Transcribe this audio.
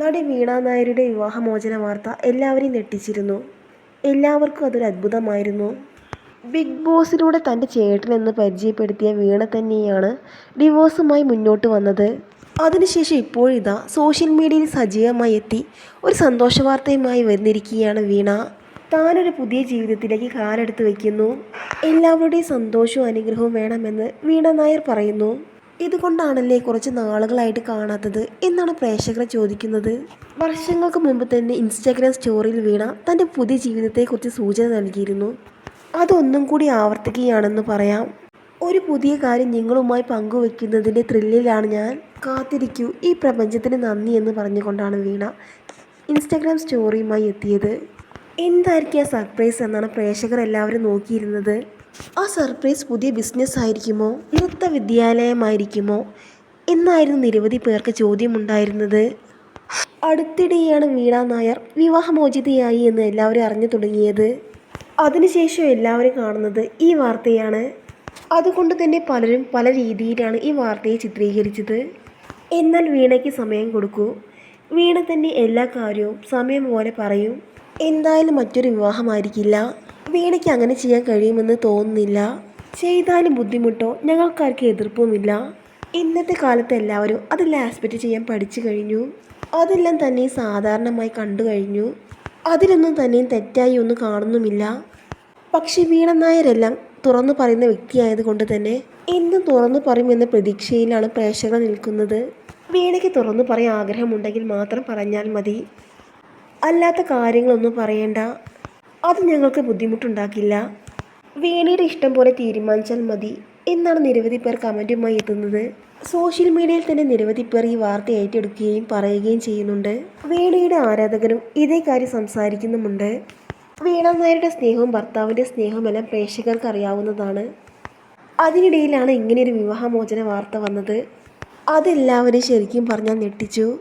നടി വീണ നായരുടെ വിവാഹമോചന വാർത്ത എല്ലാവരെയും ഞെട്ടിച്ചിരുന്നു. എല്ലാവർക്കും അതൊരു അത്ഭുതമായിരുന്നു. ബിഗ് ബോസിലൂടെ തന്റെ ചേട്ടനെന്ന് പരിചയപ്പെടുത്തിയ വീണ തന്നെയാണ് ഡിവോഴ്സുമായി മുന്നോട്ട് വന്നത്. അതിനുശേഷം ഇപ്പോഴിതാ സോഷ്യൽ മീഡിയയിൽ സജീവമായി എത്തി ഒരു സന്തോഷ വാർത്തയുമായി വന്നിരിക്കുകയാണ് വീണ. താനൊരു പുതിയ ജീവിതത്തിലേക്ക് കാലെടുത്ത് വയ്ക്കുന്നു. എല്ലാവരുടെയും സന്തോഷവും അനുഗ്രഹവും വേണമെന്ന് വീണ നായർ പറയുന്നു. ഇതുകൊണ്ടാണല്ലേ കുറച്ച് നാളുകളായിട്ട് കാണാത്തത്? എന്നാണ് പ്രേക്ഷകർ ചോദിക്കുന്നത്. വർഷങ്ങൾക്ക് മുമ്പ് തന്നെ ഇൻസ്റ്റാഗ്രാം സ്റ്റോറിയിൽ വീണ തന്റെ പുതിയ ജീവിതത്തെക്കുറിച്ച് സൂചന നൽകിയിരുന്നു. അതൊന്നും കൂടി ആവർത്തിക്കുകയാണെന്ന് പറയാം. ഒരു പുതിയ കാര്യം നിങ്ങളുമായി പങ്കുവെക്കുന്നതിന്റെ ത്രില്ലിലാണ് ഞാൻ. കാത്തിരിക്കൂ. ഈ പ്രപഞ്ചത്തിന് നന്ദി എന്ന് പറഞ്ഞുകൊണ്ടാണ് വീണ ഇൻസ്റ്റാഗ്രാം സ്റ്റോറിയുമായി എത്തിയത്. എന്തായിരിക്കും ആ സർപ്രൈസ് എന്നാണ് പ്രേക്ഷകർ എല്ലാവരും നോക്കിയിരുന്നത്? ആ സർപ്രൈസ് പുതിയ ബിസിനസ് ആയിരിക്കുമോ? നൃത്ത വിദ്യാലയമായിരിക്കുമോ? എന്നായിരുന്നു നിരവധി പേർക്ക് ചോദ്യമുണ്ടായിരുന്നത്. അടുത്തിടെയാണ് വീണ നായർ വിവാഹമോചിതയായി എന്ന് എല്ലാവരും അറിഞ്ഞു തുടങ്ങിയത്. അതിനുശേഷം എല്ലാവരും കാണുന്നത് ഈ വാർത്തയാണ്. അതുകൊണ്ട് തന്നെ പലരും പല രീതിയിലാണ് ഈ വാർത്തയെ ചിത്രീകരിച്ചത്. എന്നാൽ വീണയ്ക്ക് സമയം കൊടുക്കൂ. വീണ തന്നെ എല്ലാ കാര്യവും സമയം പോലെ പറയും. എന്തായാലും മറ്റൊരു വിവാഹമായിരിക്കില്ല. വീണയ്ക്ക് അങ്ങനെ ചെയ്യാൻ കഴിയുമെന്ന് തോന്നുന്നില്ല. ചെയ്താലും ബുദ്ധിമുട്ടോ ഞങ്ങൾക്കാർക്ക് എതിർപ്പുമില്ല. ഇന്നത്തെ കാലത്ത് എല്ലാവരും അതെല്ലാം ആസ്പെക്റ്റ് ചെയ്യാൻ പഠിച്ചു കഴിഞ്ഞു. അതെല്ലാം തന്നെ സാധാരണമായി കണ്ടു കഴിഞ്ഞു. അതിലൊന്നും തന്നെയും തെറ്റായി ഒന്നും കാണുന്നുമില്ല. പക്ഷെ വീണ നായരെല്ലാം തുറന്നു പറയുന്ന വ്യക്തിയായതുകൊണ്ട് തന്നെ എന്തും തുറന്നു പറയുമെന്ന പ്രതീക്ഷയിലാണ് പ്രേക്ഷകർ നിൽക്കുന്നത്. വീണയ്ക്ക് തുറന്നു പറയാൻ ആഗ്രഹമുണ്ടെങ്കിൽ മാത്രം പറഞ്ഞാൽ മതി. അല്ലാത്ത കാര്യങ്ങളൊന്നും പറയേണ്ട. അത് ഞങ്ങൾക്ക് ബുദ്ധിമുട്ടുണ്ടാക്കില്ല. വീണയുടെ ഇഷ്ടം പോലെ തീരുമാനിച്ചാൽ മതി എന്നാണ് നിരവധി പേർ കമന്റുമായി എത്തുന്നത്. സോഷ്യൽ മീഡിയയിൽ തന്നെ നിരവധി പേർ ഈ വാർത്ത ഏറ്റെടുക്കുകയും പറയുകയും ചെയ്യുന്നുണ്ട്. വീണയുടെ ആരാധകരും ഇതേ കാര്യം സംസാരിക്കുന്നുമുണ്ട്. വീണ നായരുടെ സ്നേഹവും ഭർത്താവിന്റെ സ്നേഹവും എല്ലാം പ്രേക്ഷകർക്ക് അറിയാവുന്നതാണ്. അതിനിടയിലാണ് ഇങ്ങനെയൊരു വിവാഹമോചന വാർത്ത വന്നത്. അതെല്ലാവരും ശരിക്കും പറഞ്ഞാൽ ഞെട്ടിച്ചു.